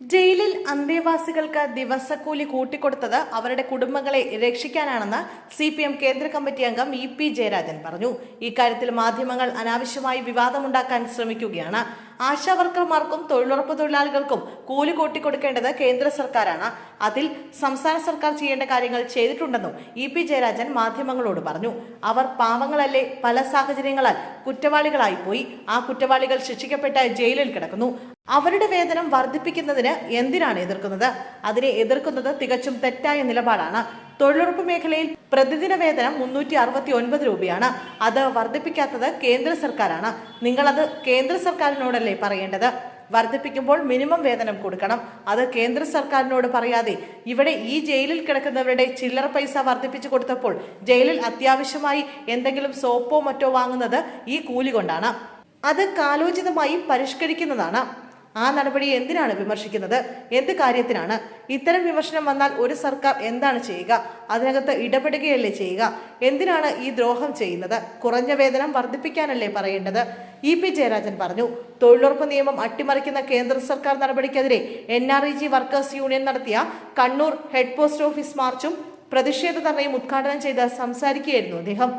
ജയിലിൽ അന്തേവാസികൾക്ക് ദിവസക്കൂലി കൂട്ടിക്കൊടുത്തത് അവരുടെ കുടുംബങ്ങളെ രക്ഷിക്കാനാണെന്ന് സി പി എം കേന്ദ്ര കമ്മിറ്റി അംഗം ഇ പി ജയരാജൻ പറഞ്ഞു. ഇക്കാര്യത്തിൽ മാധ്യമങ്ങൾ അനാവശ്യമായി വിവാദമുണ്ടാക്കാൻ ശ്രമിക്കുകയാണ്. ആശാ വർക്കർമാർക്കും തൊഴിലുറപ്പ് തൊഴിലാളികൾക്കും കൂലി കൂട്ടിക്കൊടുക്കേണ്ടത് കേന്ദ്ര സർക്കാരാണ്. അതിൽ സംസ്ഥാന സർക്കാർ ചെയ്യേണ്ട കാര്യങ്ങൾ ചെയ്തിട്ടുണ്ടെന്നും ഇ പി ജയരാജൻ മാധ്യമങ്ങളോട് പറഞ്ഞു. അവർ പാവങ്ങളല്ലേ പല സാഹചര്യങ്ങളാൽ കുറ്റവാളികളായി പോയി. ആ കുറ്റവാളികൾ ശിക്ഷിക്കപ്പെട്ട ജയിലിൽ കിടക്കുന്നു. അവരുടെ വേതനം വർദ്ധിപ്പിക്കുന്നതിന് എന്തിനാണ് എതിർക്കുന്നത്? അതിനെ എതിർക്കുന്നത് തികച്ചും തെറ്റായ നിലപാടാണ്. തൊഴിലുറപ്പ് മേഖലയിൽ പ്രതിദിന വേതനം മുന്നൂറ്റി അറുപത്തി ഒൻപത് രൂപയാണ്. അത് വർദ്ധിപ്പിക്കാത്തത് കേന്ദ്ര സർക്കാരാണ്. നിങ്ങളത് കേന്ദ്ര സർക്കാരിനോടല്ലേ പറയേണ്ടത്? വർദ്ധിപ്പിക്കുമ്പോൾ മിനിമം വേതനം കൊടുക്കണം. അത് കേന്ദ്ര സർക്കാരിനോട് പറയാതെ ഇവിടെ ഈ ജയിലിൽ കിടക്കുന്നവരുടെ ചില്ലറ പൈസ വർദ്ധിപ്പിച്ചു കൊടുത്തപ്പോൾ ജയിലിൽ അത്യാവശ്യമായി എന്തെങ്കിലും സോപ്പോ മറ്റോ വാങ്ങുന്നത് ഈ കൂലി കൊണ്ടാണ്. അത് കാലോചിതമായി പരിഷ്കരിക്കുന്നതാണ്. ആ നടപടി എന്തിനാണ് വിമർശിക്കുന്നത്? എന്ത് കാര്യത്തിനാണ്? ഇത്തരം വിമർശനം വന്നാൽ ഒരു സർക്കാർ എന്താണ് ചെയ്യുക? അതിനകത്ത് ഇടപെടുകയല്ലേ ചെയ്യുക? എന്തിനാണ് ഈ ദ്രോഹം ചെയ്യുന്നത്? കുറഞ്ഞ വേതനം വർദ്ധിപ്പിക്കാനല്ലേ പറയേണ്ടത്? ഇ പി ജയരാജൻ പറഞ്ഞു തൊഴിലുറപ്പ് നിയമം അട്ടിമറിക്കുന്ന കേന്ദ്ര സർക്കാർ നടപടിക്കെതിരെ N R E G workers union നടത്തിയ കണ്ണൂർ ഹെഡ് പോസ്റ്റ് ഓഫീസ് മാർച്ചും പ്രതിഷേധ ധർണയും ഉദ്ഘാടനം ചെയ്ത് സംസാരിക്കുകയായിരുന്നു അദ്ദേഹം.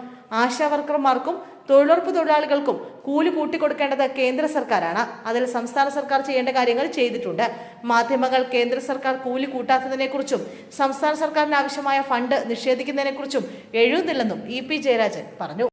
ആശാവർക്കർമാർക്കും തൊഴിലുറപ്പ് തൊഴിലാളികൾക്കും കൂലി കൂട്ടിക്കൊടുക്കേണ്ടത് കേന്ദ്ര സർക്കാരാണ്. അതിൽ സംസ്ഥാന സർക്കാർ ചെയ്യേണ്ട കാര്യങ്ങൾ ചെയ്തിട്ടുണ്ട്. മാധ്യമങ്ങൾ കേന്ദ്ര സർക്കാർ കൂലി കൂട്ടാത്തതിനെക്കുറിച്ചും സംസ്ഥാന സർക്കാരിന് ആവശ്യമായ ഫണ്ട് നിഷേധിക്കുന്നതിനെക്കുറിച്ചും എഴുതുന്നില്ലെന്നും ഇ പി ജയരാജൻ പറഞ്ഞു.